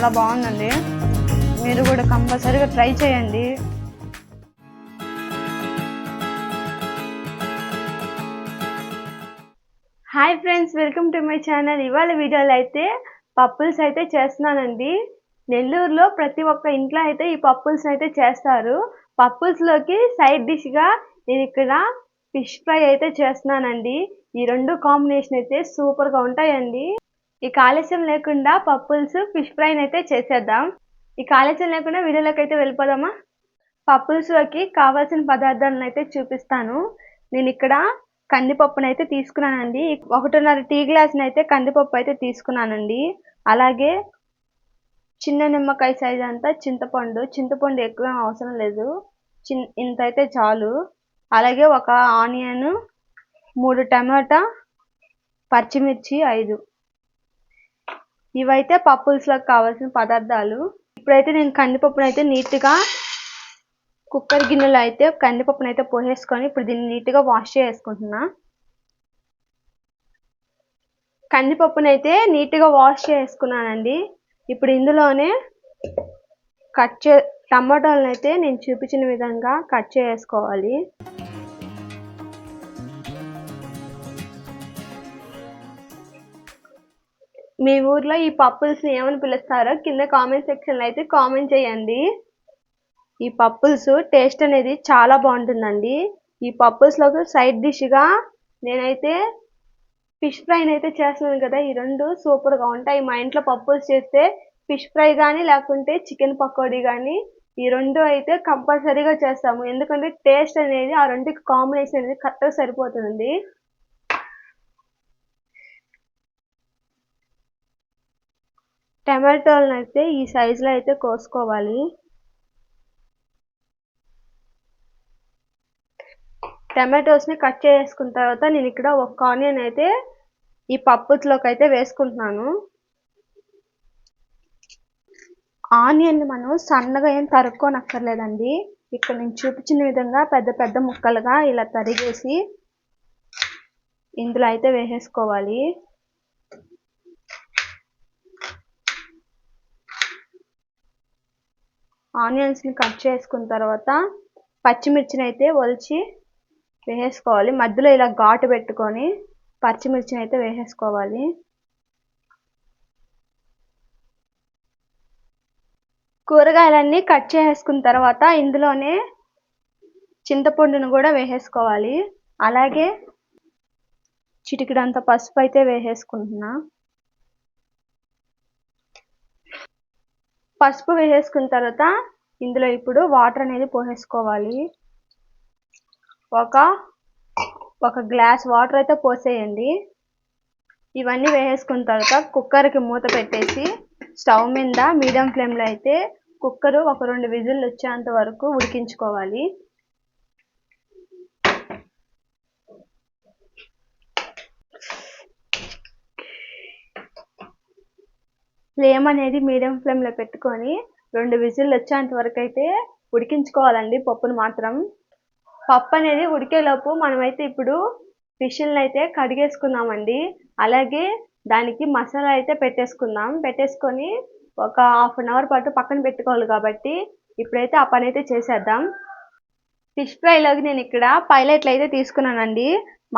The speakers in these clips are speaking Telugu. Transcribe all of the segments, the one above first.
చాలా బాగుందండి. మీరు కూడా కంపల్సరీగా ట్రై చేయండి. Hi friends welcome to my channel. ఇవాళ వీడియోలో అయితే పప్పుల్స్ అయితే చేస్తున్నానండి. నెల్లూరులో ప్రతి ఒక్క ఇంట్లో అయితే ఈ పప్పుల్స్ అయితే చేస్తారు. పప్పుల్స్లోకి సైడ్ డిష్గా నేను ఇక్కడ ఫిష్ ఫ్రై అయితే చేస్తున్నానండి. ఈ రెండు కాంబినేషన్ అయితే సూపర్గా ఉంటాయండి. ఈ ఆలస్యం లేకుండా పప్పుల్స్ ఫిష్ ఫ్రైని అయితే చేసేద్దాం. ఈ ఆలస్యం లేకుండా వీడియోలోకి అయితే వెళ్ళిపోదామా పప్పుల్స్లోకి కావాల్సిన పదార్థాలను అయితే చూపిస్తాను. నేను ఇక్కడ కందిపప్పును అయితే తీసుకున్నానండి. ఒకటిన్నర టీ గ్లాస్ని అయితే కందిపప్పు అయితే తీసుకున్నానండి. అలాగే చిన్న నిమ్మకాయ సైజ్ అంతా చింతపండు. చింతపండు ఎక్కువ అవసరం లేదు. చిన్ ఇంత అయితే చాలు. అలాగే ఒక ఆనియన్ మూడు టమాటా పచ్చిమిర్చి ఐదు. ఇవైతే పప్పుల్స్లోకి కావాల్సిన పదార్థాలు. ఇప్పుడైతే నేను కందిపప్పును అయితే నీట్గా కుక్కర్ గిన్నెలో అయితే కందిపప్పును అయితే పోసేసుకొని ఇప్పుడు దీన్ని నీట్గా వాష్ చేసుకుంటున్నా. కందిపప్పును అయితే నీట్గా వాష్ చేసుకున్నానండి. ఇప్పుడు ఇందులోనే కట్ చే టమాటాలను అయితే నేను చూపించిన విధంగా కట్ చేసుకోవాలి. మీ ఊర్లో ఈ పప్పుల్స్ని ఏమని పిలుస్తారో కింద కామెంట్ సెక్షన్లో అయితే కామెంట్ చేయండి. ఈ పప్పుల్స్ టేస్ట్ అనేది చాలా బాగుంటుందండి. ఈ పప్పుల్స్లోకి సైడ్ డిష్గా నేనైతే ఫిష్ ఫ్రైని అయితే చేస్తున్నాను కదా ఈ రెండు సూపర్గా ఉంటాయి. మా ఇంట్లో పప్పుల్స్ చేస్తే ఫిష్ ఫ్రై కానీ లేకుంటే చికెన్ పకోడీ కానీ ఈ రెండు అయితే కంపల్సరీగా చేస్తాము. ఎందుకంటే టేస్ట్ అనేది ఆ రెండుకి కాంబినేషన్ అనేది కరెక్ట్గా సరిపోతుంది టమాటోలను అయితే ఈ సైజులో అయితే కోసుకోవాలి. టమాటోస్ని కట్ చేసుకున్న తర్వాత నేను ఇక్కడ ఒక ఆనియన్ అయితే ఈ పప్పులోకి అయితే వేసుకుంటున్నాను. ఆనియన్ మనం సన్నగా ఏం తరుక్కోనక్కర్లేదండి. ఇక్కడ నేను చూపించిన విధంగా పెద్ద పెద్ద ముక్కలుగా ఇలా తరిగేసి ఇందులో అయితే వేసేసుకోవాలి. ఆనియన్స్ని కట్ చేసుకున్న తర్వాత పచ్చిమిర్చిని అయితే ఒలిచి వేసేసుకోవాలి. మధ్యలో ఇలా ఘాటు పెట్టుకొని పచ్చిమిర్చిని అయితే వేసేసుకోవాలి. కూరగాయలన్నీ కట్ చేసుకున్న తర్వాత ఇందులోనే చింతపండును కూడా వేసేసుకోవాలి. అలాగే చిటికిడంత పసుపు అయితే వేసేసుకుంటున్నా. పసుపు వేసేసుకున్న తర్వాత ఇందులో ఇప్పుడు వాటర్ అనేది పోసేసుకోవాలి. ఒక ఒక గ్లాస్ వాటర్ అయితే పోసేయండి. ఇవన్నీ వేసేసుకున్న తర్వాత కుక్కర్కి మూత పెట్టేసి స్టవ్ మీద మీడియం ఫ్లేమ్లో అయితే కుక్కరు ఒక రెండు విజిల్లు వచ్చేంత వరకు ఉడికించుకోవాలి. ఫ్లేమ్ అనేది మీడియం ఫ్లేమ్లో పెట్టుకొని రెండు విజిల్లు వచ్చేంత వరకు అయితే ఉడికించుకోవాలండి పప్పును మాత్రం. పప్పు అనేది ఉడికేలోపు మనమైతే ఇప్పుడు ఫిష్ని అయితే కడిగేసుకుందామండి. అలాగే దానికి మసాలా అయితే పెట్టేసుకుందాం. పెట్టేసుకొని ఒక హాఫ్ అన్ అవర్ పాటు పక్కన పెట్టుకోవాలి కాబట్టి ఇప్పుడైతే ఆ పని అయితే చేసేద్దాం. ఫిష్ ఫ్రైలోకి నేను ఇక్కడ పైలెట్లు అయితే తీసుకున్నానండి.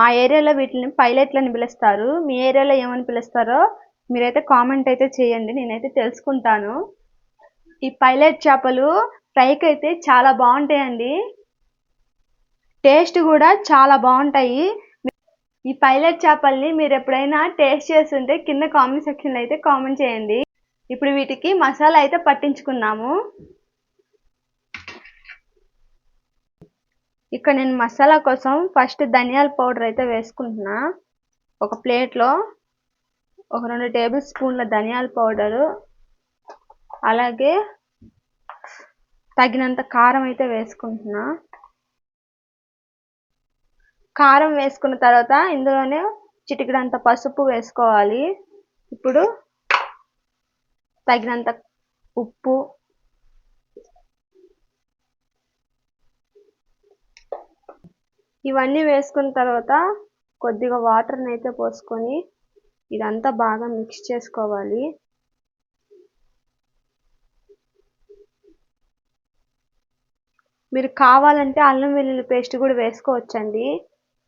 మా ఏరియాలో వీటిని పైలెట్లని పిలుస్తారు. మీ ఏరియాలో ఏమని పిలుస్తారో మీరైతే కామెంట్ అయితే చేయండి నేనైతే తెలుసుకుంటాను. ఈ పైలెట్ చేపలు ఫ్రైకి అయితే చాలా బాగుంటాయండి. టేస్ట్ కూడా చాలా బాగుంటాయి. ఈ పైలట్ చేపల్ని మీరు ఎప్పుడైనా టేస్ట్ చేస్తుంటే కింద కామెంట్ సెక్షన్లో అయితే కామెంట్ చేయండి. ఇప్పుడు వీటికి మసాలా అయితే పట్టించుకున్నాము. ఇక్కడ నేను మసాలా కోసం ఫస్ట్ ధనియాల పౌడర్ అయితే వేసుకుంటున్నా. ఒక ప్లేట్లో. ఒక రెండు టేబుల్ స్పూన్ల ధనియాల పౌడరు. అలాగే తగినంత కారం అయితే వేసుకుంటున్నా. కారం వేసుకున్న తర్వాత ఇందులోనే చిటికడంత పసుపు వేసుకోవాలి. ఇప్పుడు తగినంత ఉప్పు. ఇవన్నీ వేసుకున్న తర్వాత కొద్దిగా వాటర్ని అయితే పోసుకొని ఇదంతా బాగా మిక్స్ చేసుకోవాలి. మీరు కావాలంటే అల్లం వెల్లుల్లి పేస్ట్ కూడా వేసుకోవచ్చండి.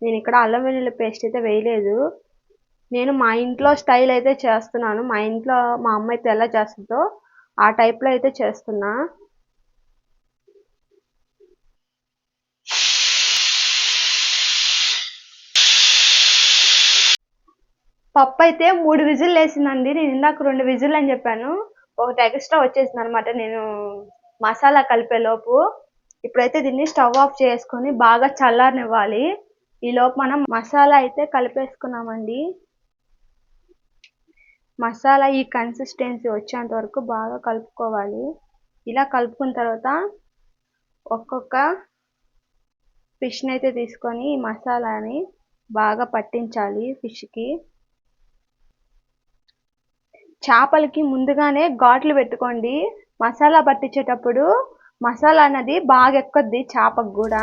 నేను ఇక్కడ అల్లం వెల్లుల్లి పేస్ట్ అయితే వేయలేదు. నేను మా ఇంట్లో స్టైల్ అయితే చేస్తున్నాను. మా ఇంట్లో మా అమ్మ అయితే ఎలా చేస్తుందో ఆ టైప్లో అయితే చేస్తున్నా. పప్పు అయితే మూడు విజిల్ వేసిందండి నేను ఇందాక రెండు విజిల్ అని చెప్పాను. ఒకటి ఎక్స్ట్రా వచ్చేసింది అనమాట నేను మసాలా కలిపే లోపు. ఇప్పుడైతే దీన్ని స్టవ్ ఆఫ్ చేసుకొని బాగా చల్లారనివ్వాలి. ఈ లోపు మనం మసాలా అయితే కలిపేసుకున్నామండి. మసాలా ఈ కన్సిస్టెన్సీ వచ్చేంత వరకు బాగా కలుపుకోవాలి. ఇలా కలుపుకున్న తర్వాత ఒక్కొక్క ఫిష్ని అయితే తీసుకొని ఈ మసాలాని బాగా పట్టించాలి ఫిష్కి చేపలకి ముందుగానే ఘాట్లు పెట్టుకోండి. మసాలా పట్టించేటప్పుడు మసాలా అన్నది బాగా ఎక్కుద్ది చేపకు కూడా.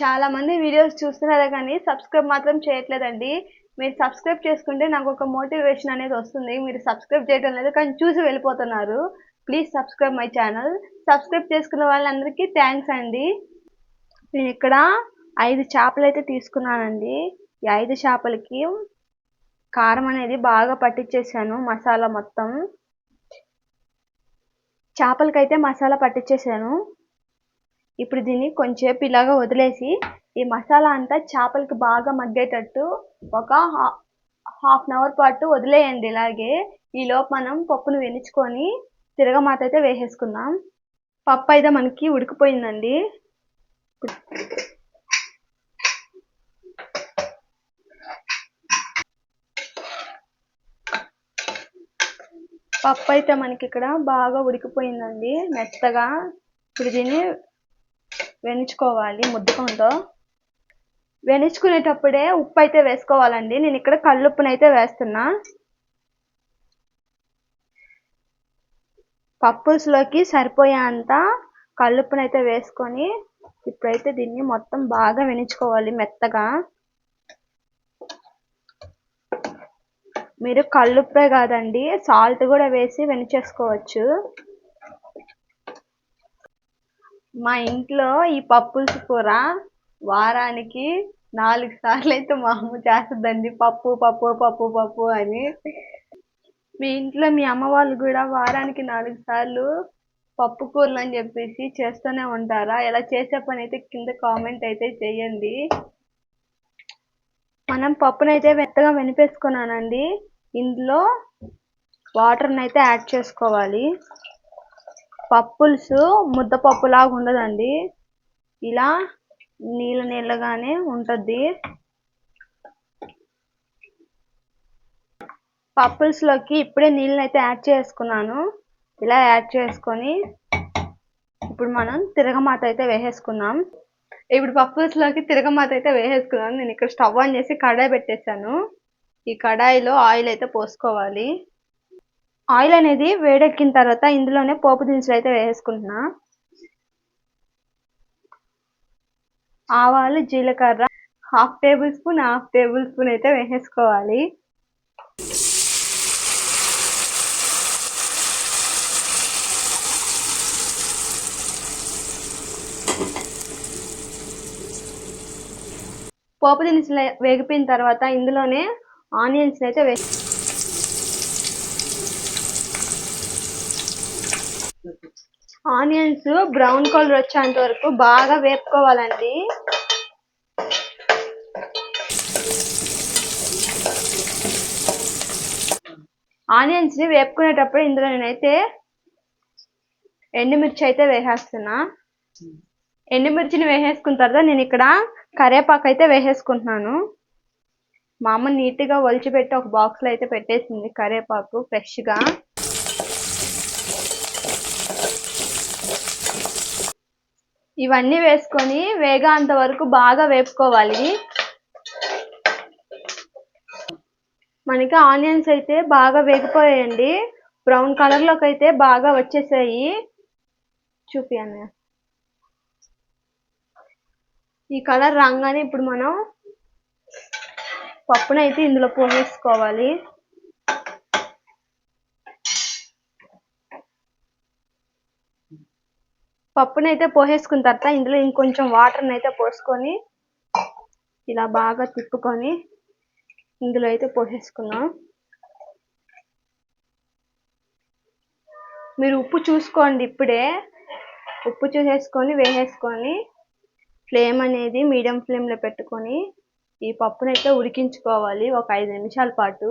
చాలా మంది వీడియోస్ చూస్తున్నారే కానీ సబ్స్క్రైబ్ మాత్రం చేయట్లేదండి. మీరు సబ్స్క్రైబ్ చేసుకుంటే నాకు ఒక మోటివేషన్ అనేది వస్తుంది. మీరు సబ్స్క్రైబ్ చేయడం లేదు కానీ చూసి వెళ్ళిపోతున్నారు. Please subscribe my channel subscribe చేసుకున్న వాళ్ళందరికీ థ్యాంక్స్ అండి. నేను ఇక్కడ ఐదు చేపలు అయితే తీసుకున్నానండి. ఈ ఐదు చేపలకి కారం అనేది బాగా పట్టించేసాను మసాలా మొత్తం. చేపలకైతే మసాలా పట్టించేసాను ఇప్పుడు దీన్ని కొంచెంసేపు ఇలాగా వదిలేసి ఈ మసాలా అంతా చేపలకి బాగా మగ్గేటట్టు ఒక హాఫ్ అన్ అవర్ పాటు వదిలేయండి ఇలాగే. ఈలోపు మనం పప్పును వెనుచుకొని తిరగమాత అయితే వేసేసుకుందాం. పప్పు అయితే మనకి ఉడికిపోయిందండి. పప్పు అయితే మనకి ఇక్కడ బాగా ఉడికిపోయిందండి. మెత్తగా ఇప్పుడు దీన్ని వెనుచుకోవాలి ముద్దకంతో. వెనుచుకునేటప్పుడే ఉప్పు అయితే వేసుకోవాలండి. నేను ఇక్కడ కళ్ళుప్పునైతే వేస్తున్నా. పప్పుస్లోకి సరిపోయేంత కళ్ళుప్పునైతే వేసుకొని ఇప్పుడైతే దీన్ని మొత్తం బాగా వెనుచుకోవాలి మెత్తగా. మీరు కళ్ళుప్పే కాదండి సాల్ట్ కూడా వేసి వెనిచేసుకోవచ్చు. మా ఇంట్లో ఈ పప్పుల్స్ కూర వారానికి నాలుగు సార్లు అయితే మా అమ్మ చేస్తుందండి. పప్పు పప్పు పప్పు పప్పు అని. మీ ఇంట్లో మీ అమ్మ వాళ్ళు కూడా వారానికి నాలుగు సార్లు పప్పు కూరలు అని చెప్పేసి చేస్తూనే ఉంటారా? ఇలా చేసే పని అయితే కింద కామెంట్ అయితే చేయండి. మనం పప్పునైతే మెత్తగా వెనిపేసుకున్నానండి ఇందులో వాటర్ని అయితే యాడ్ చేసుకోవాలి. పప్పులుసు ముద్దపప్పులాగా ఉండదండి. ఇలా నీళ్ళ నీళ్ళగానే ఉంటుంది. పప్పుల్స్లోకి ఇప్పుడే నీళ్ళని అయితే యాడ్ చేసుకున్నాను. ఇలా యాడ్ చేసుకొని ఇప్పుడు మనం తిరగమాత అయితే వేసేసుకున్నాం ఇప్పుడు పప్పుల్స్లోకి తిరగమాత అయితే వేసేసుకున్నాను. నేను ఇక్కడ స్టవ్ ఆన్ చేసి కడాయి పెట్టేశాను. ఈ కడాయిలో ఆయిల్ అయితే పోసుకోవాలి. ఆయిల్ అనేది వేడెక్కిన తర్వాత ఇందులోనే పోపు దినుసులు అయితే వేసుకుంటున్నా ఆవాలు జీలకర్ర half tablespoon half tablespoon అయితే వేసేసుకోవాలి. పోపు దినుసులు వేగిపోయిన తర్వాత ఇందులోనే ఆనియన్స్ అయితే వే ఆనియన్స్ బ్రౌన్ కలర్ వచ్చేంత వరకు బాగా వేపుకోవాలండి. ఆనియన్స్ని వేపుకునేటప్పుడు ఇందులో నేనైతే ఎండుమిర్చి అయితే వేసేస్తున్నా. ఎండుమిర్చిని వేసేసుకున్న తర్వాత నేను ఇక్కడ కరివేపాకు అయితే వేసేసుకుంటున్నాను. మా అమ్మ నీట్గా ఒలిచిపెట్టి ఒక బాక్స్లో అయితే పెట్టేసింది కరివేపాకు ఫ్రెష్గా ఇవన్నీ వేసుకొని వేగంత వరకు బాగా వేపుకోవాలి. మనకి ఆనియన్స్ అయితే బాగా వేగిపోయాయండి. బ్రౌన్ కలర్లోకి అయితే బాగా వచ్చేసాయి. చూపి అన్న. ఈ కలర్ రాగానే ఇప్పుడు మనం పప్పునైతే ఇందులో పోసేసుకోవాలి. పప్పునైతే పోసేసుకున్న తర్వాత ఇందులో ఇంకొంచెం వాటర్ని అయితే పోసుకొని ఇలా బాగా తిప్పుకొని ఇందులో అయితే పోసేసుకున్నాం మీరు ఉప్పు చూసుకోండి ఇప్పుడే. ఉప్పు చూసేసుకొని వేసేసుకొని ఫ్లేమ్ అనేది మీడియం ఫ్లేమ్లో పెట్టుకొని ఈ పప్పునైతే ఉడికించుకోవాలి ఒక ఐదు నిమిషాల పాటు.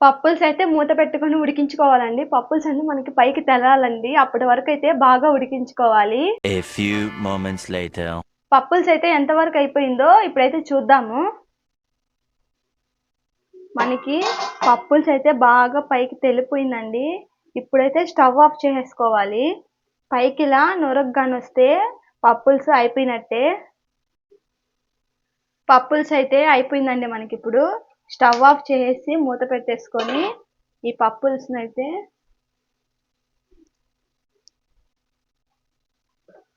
పప్పుల్స్ అయితే మూత పెట్టుకొని ఉడికించుకోవాలండి. పప్పుల్స్ అన్ని మనకి పైకి తెలాలండి. అప్పటి వరకు అయితే బాగా ఉడికించుకోవాలి. A few moments later. పప్పుల్స్ అయితే ఎంతవరకు అయిపోయిందో ఇప్పుడైతే చూద్దాము. మనకి పప్పుల్స్ అయితే బాగా పైకి తెలిపోయిందండి. ఇప్పుడైతే స్టవ్ ఆఫ్ చేసేసుకోవాలి పైకి ఇలా నొరగ్గాని వస్తే పప్పుల్స్ అయిపోయినట్టే. పప్పుల్స్ అయితే అయిపోయిందండి మనకి ఇప్పుడు స్టవ్ ఆఫ్ చేసి మూత పెట్టేసుకొని ఈ పప్పుల్స్ని అయితే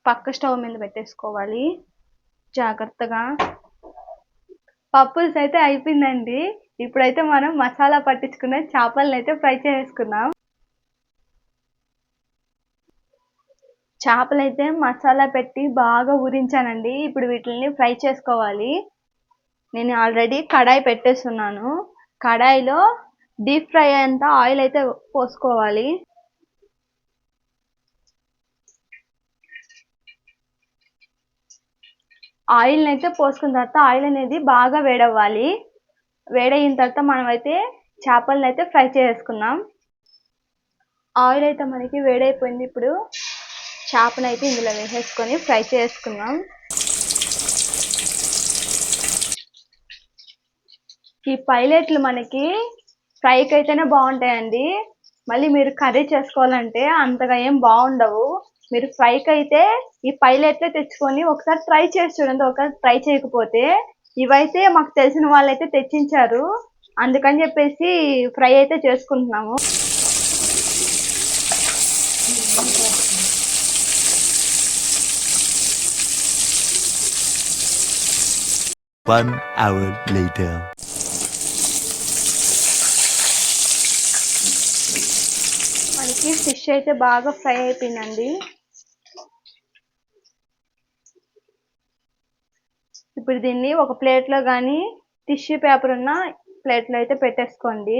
పక్క స్టవ్ మీద పెట్టేసుకోవాలి. జాగ్రత్తగా. పప్పుల్స్ అయితే అయిపోయిందండి. ఇప్పుడైతే మనం మసాలా పట్టించుకున్న చేపలను అయితే ఫ్రై చేసుకున్నాం చేపలైతే మసాలా పెట్టి బాగా ఉరించానండి ఇప్పుడు వీటిని ఫ్రై చేసుకోవాలి. నేను ఆల్రెడీ కడాయి పెట్టేస్తున్నాను కడాయిలో డీప్ ఫ్రై అయ్యేంత ఆయిల్ అయితే పోసుకోవాలి. ఆయిల్ని అయితే పోసుకున్న తర్వాత ఆయిల్ అనేది బాగా వేడవ్వాలి. వేడయిన తర్వాత మనం అయితే చేపలను అయితే ఫ్రై చేసుకుందాం. ఆయిల్ అయితే మనకి వేడైపోయింది. ఇప్పుడు చేపనైతే ఇందులో వేసేసుకొని ఫ్రై చేసుకుందాం. ఈ పైలెట్లు మనకి ఫ్రైకి అయితేనే బాగుంటాయండి. మళ్ళీ మీరు కర్రీ చేసుకోవాలంటే అంతగా ఏం బాగుండవు. మీరు ఫ్రైకి అయితే ఈ పైలెట్లే తెచ్చుకొని ఒకసారి ట్రై చేసి చూడండి. ఒకసారి ట్రై చేయకపోతే ఇవైతే మాకు తెలిసిన వాళ్ళైతే తెచ్చించారు. అందుకని చెప్పేసి ఫ్రై అయితే చేసుకుంటున్నాము. One hour later. మనకి ఫిష్ అయితే బాగా ఫ్రై అయిపోయిందండి. ఇప్పుడు దీన్ని ఒక ప్లేట్లో కానీ టిష్యూ పేపర్ ఉన్న ప్లేట్లో అయితే పెట్టేసుకోండి.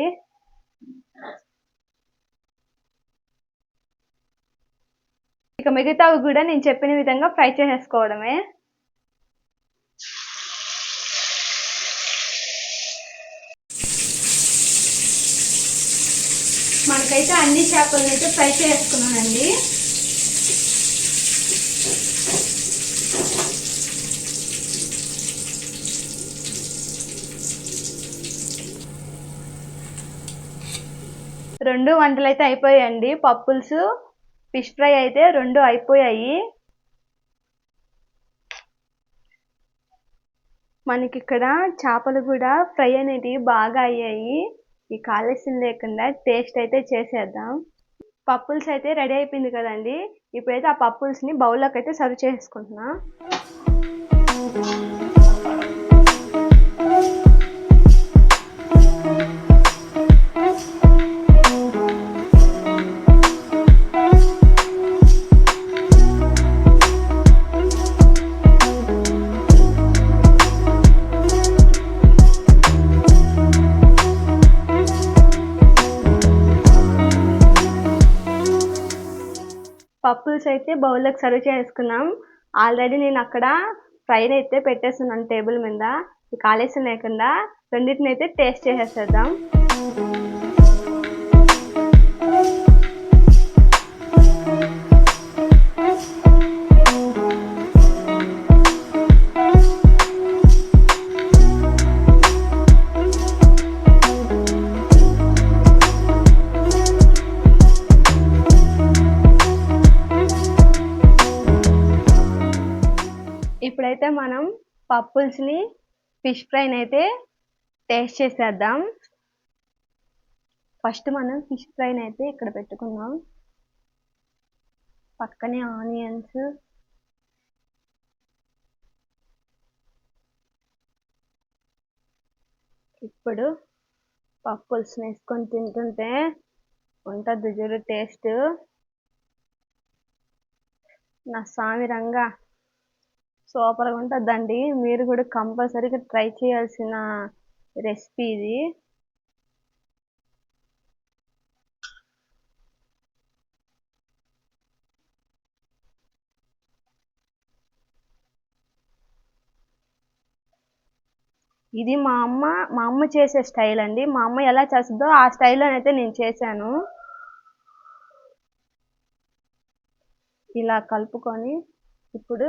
ఇక మిగతావి కూడా నేను చెప్పిన విధంగా ఫ్రై చేసేసుకోవడమే. మనకైతే అన్ని చేపలను అయితే ఫ్రై చేసుకున్నానండి. రెండు వంటలు అయితే అయిపోయాయండి. పప్పుల్స్ ఫిష్ ఫ్రై అయితే రెండు అయిపోయాయి. మనకి ఇక్కడ చేపలు కూడా ఫ్రై అనేది బాగా అయ్యాయి. ఈ కాలుష్యం లేకుండా టేస్ట్ అయితే చేసేద్దాం. పప్పుల్స్ అయితే రెడీ అయిపోయింది కదండి. ఇప్పుడైతే ఆ పప్పుల్స్ని బౌల్లోకి అయితే సర్వ్ చేసుకుంటున్నాం. పప్పుల్స్ అయితే బౌల్లోకి సర్వ్ చేసుకున్నాం. ఆల్రెడీ నేను అక్కడ ఫ్రైడ్ అయితే పెట్టేస్తున్నాను టేబుల్ మీద. ఈ లేకుండా రెండింటిని అయితే టేస్ట్ చేసేసేద్దాం. పప్పుల్స్ని ఫిష్ ఫ్రైని అయితే టేస్ట్ చేసేద్దాం. ఫస్ట్ మనం ఫిష్ ఫ్రైని అయితే ఇక్కడ పెట్టుకుందాం. పక్కనే ఆనియన్స్. ఇప్పుడు పప్పుల్స్ని వేసుకొని తింటుంటే ఉంటుంది చూడు టేస్ట్. నా స్వామి రంగా సూపర్గా ఉంటుందండి. మీరు కూడా కంపల్సరీగా ట్రై చేయాల్సిన రెసిపీ ఇది. ఇది మా అమ్మ మా అమ్మ చేసే స్టైల్ అండి. మా అమ్మ ఎలా చేస్తుందో ఆ స్టైల్లో అయితే నేను చేశాను. ఇలా కలుపుకొని ఇప్పుడు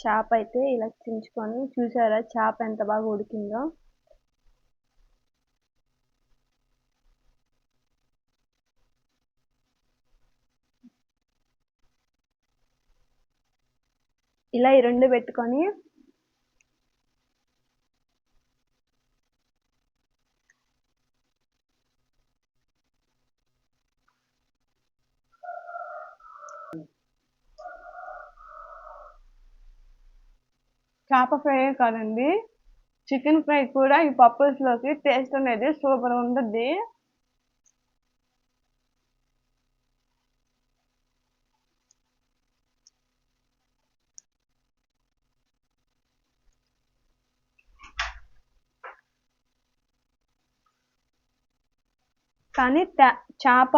చేప అయితే ఇలా చించుకొని చూసారా? చేప ఎంత బాగా ఉడికిందో. ఇలా ఈ రెండు పెట్టుకొని చేప ఫ్రై కాదండి. చికెన్ ఫ్రై కూడా ఈ పప్పుస్లోకి టేస్ట్ అనేది సూపర్ ఉంటుంది. కానీ చేప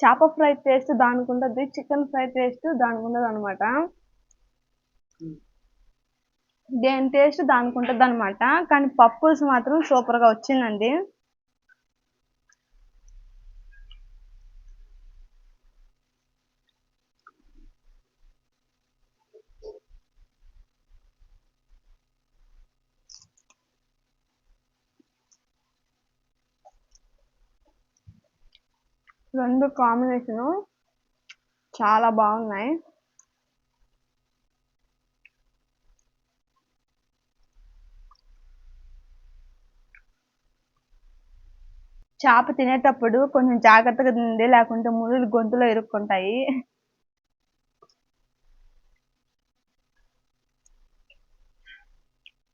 చేప ఫ్రై టేస్ట్ దానికి ఉంటుంది చికెన్ ఫ్రై టేస్ట్ దానికి ఉండదు అనమాట దేని టేస్ట్ దానికి ఉంటుంది అనమాట కానీ పప్పుస్ మాత్రం సూపర్గా వచ్చిందండి. రెండు కాంబినేషను చాలా బాగున్నాయి. చేప తినేటప్పుడు కొంచెం జాగ్రత్తగా తినండి లేకుంటే ముళ్ళు గొంతులో ఇరుక్కుంటాయి.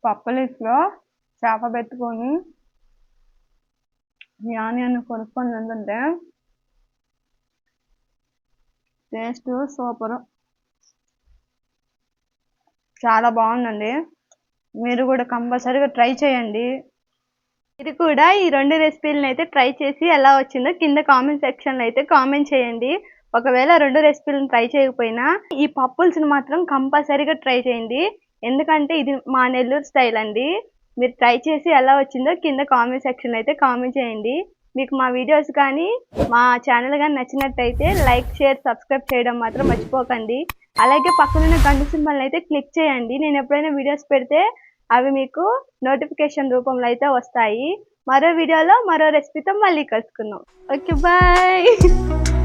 పప్పులిస్లో చేప పెట్టుకొని ఈ ఆనియన్ కొనుక్కొని తింటుంటే టేస్ట్ సూపర్. చాలా బాగుందండి. మీరు కూడా కంపల్సరీగా ట్రై చేయండి. ఇది కూడా ఈ రెండు రెసిపీలను అయితే ట్రై చేసి ఎలా వచ్చిందో కింద కామెంట్ సెక్షన్లో అయితే కామెంట్ చేయండి. ఒకవేళ రెండు రెసిపీలను ట్రై చేయకపోయినా ఈ పప్పుల్స్ని మాత్రం కంపల్సరీగా ట్రై చేయండి. ఎందుకంటే ఇది మా నెల్లూరు స్టైల్ అండి. మీరు ట్రై చేసి ఎలా వచ్చిందో కింద కామెంట్ సెక్షన్లో అయితే కామెంట్ చేయండి. మీకు మా వీడియోస్ కానీ మా ఛానల్ కానీ నచ్చినట్టయితే లైక్ షేర్ సబ్స్క్రైబ్ చేయడం మాత్రం మర్చిపోకండి. అలాగే పక్కనున్న గంట సింబల్ని అయితే క్లిక్ చేయండి. నేను ఎప్పుడైనా వీడియోస్ పెడితే అవి మీకు నోటిఫికేషన్ రూపంలో అయితే వస్తాయి. మరో వీడియోలో మరో రెసిపీతో మళ్ళీ కలుసుకుందాం. Okay bye